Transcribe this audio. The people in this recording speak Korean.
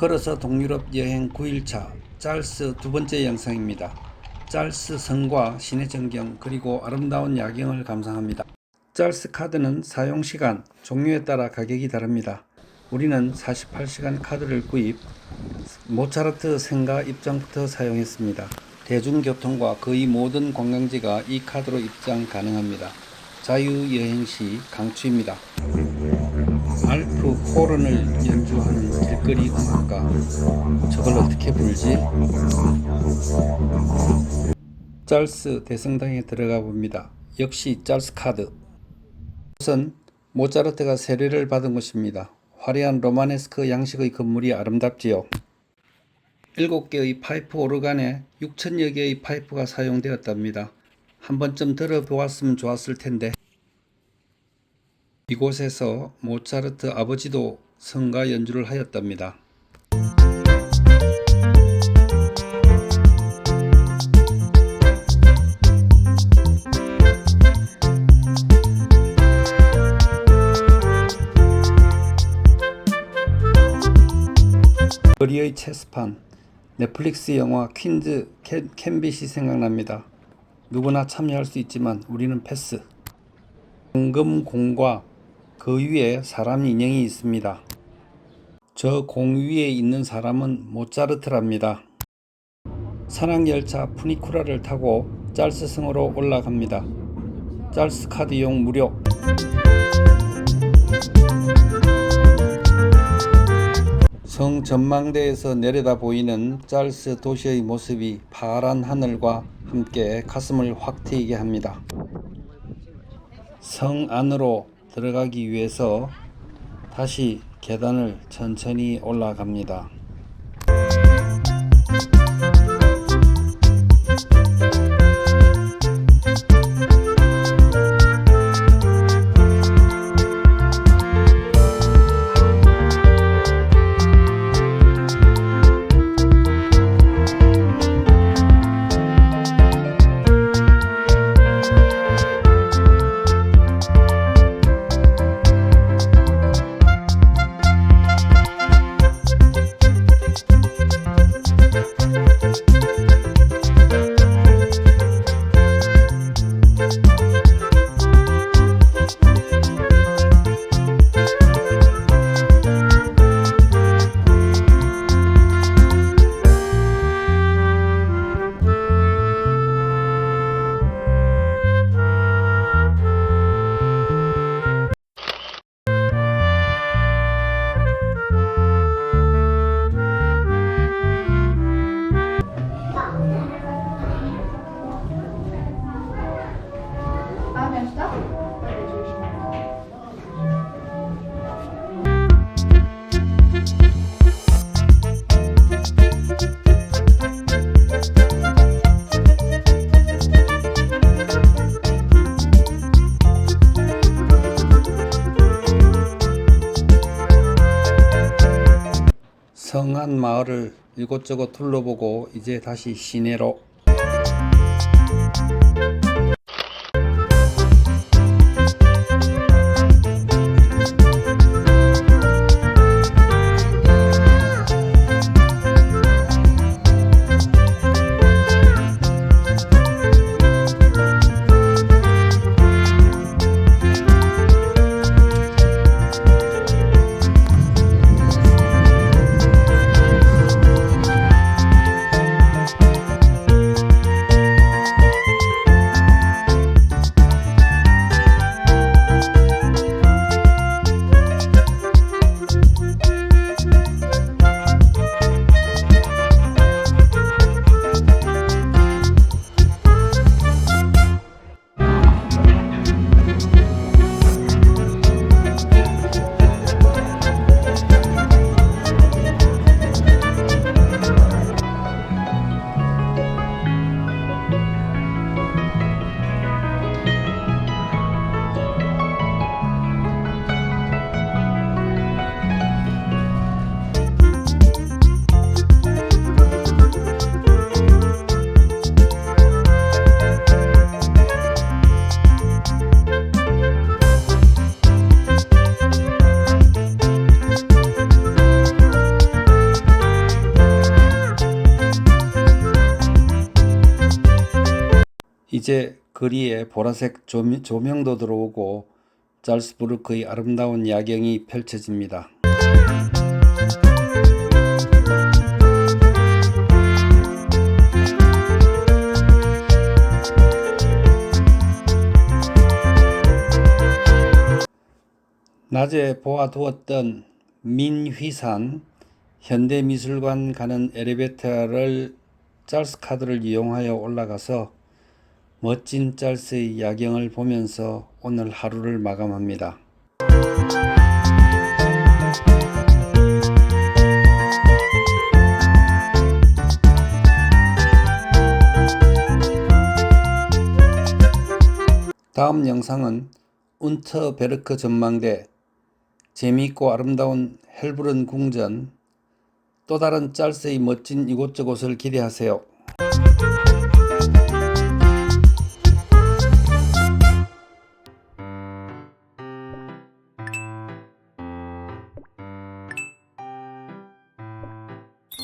걸어서 동유럽 여행 9일차 짤스 두 번째 영상입니다. 짤스 성과 시내 전경 그리고 아름다운 야경을 감상합니다. 짤스 카드는 사용 시간, 종류에 따라 가격이 다릅니다. 우리는 48시간 카드를 구입, 모차르트 생가 입장부터 사용했습니다. 대중교통과 거의 모든 관광지가 이 카드로 입장 가능합니다. 자유여행 시 강추입니다. 알프 호른을 연주하는 길거리 음악가 저걸 어떻게 부르지? 짤스 대성당에 들어가 봅니다. 역시 짤스 카드 이곳은 모차르트가 세례를 받은 곳입니다. 화려한 로마네스크 양식의 건물이 아름답지요. 7개의 파이프 오르간에 6천여 개의 파이프가 사용되었답니다. 한 번쯤 들어보았으면 좋았을 텐데 이곳에서 모차르트 아버지도 성가 연주를 하였답니다. 거리의 체스판 넷플릭스 영화 퀸즈 캔, 캔빗이 생각납니다. 누구나 참여할 수 있지만 우리는 패스. 황금공과 그 위에 사람 인형이 있습니다. 저 공 위에 있는 사람은 모차르트랍니다. 산악열차 푸니쿠라를 타고 짤스성으로 올라갑니다. 짤스 카드 이용 무료. 성 전망대에서 내려다 보이는 짤스 도시의 모습이 파란 하늘과 함께 가슴을 확 트이게 합니다. 성 안으로 들어가기 위해서 다시 계단을 천천히 올라갑니다. Está? 성안 마을을 이곳저곳 둘러보고 이제 다시 시내로 이제 거리에 보라색 조명, 조명도 들어오고 잘스부르크의 아름다운 야경이 펼쳐집니다. 낮에 보아두었던 민휘산 현대미술관 가는 엘리베이터를 짤스 카드를 이용하여 올라가서 멋진 짤스의 야경을 보면서 오늘 하루를 마감합니다. 다음 영상은 운터베르크 전망대, 재미있고 아름다운 헬브른 궁전, 또 다른 짤스의 멋진 이곳저곳을 기대하세요.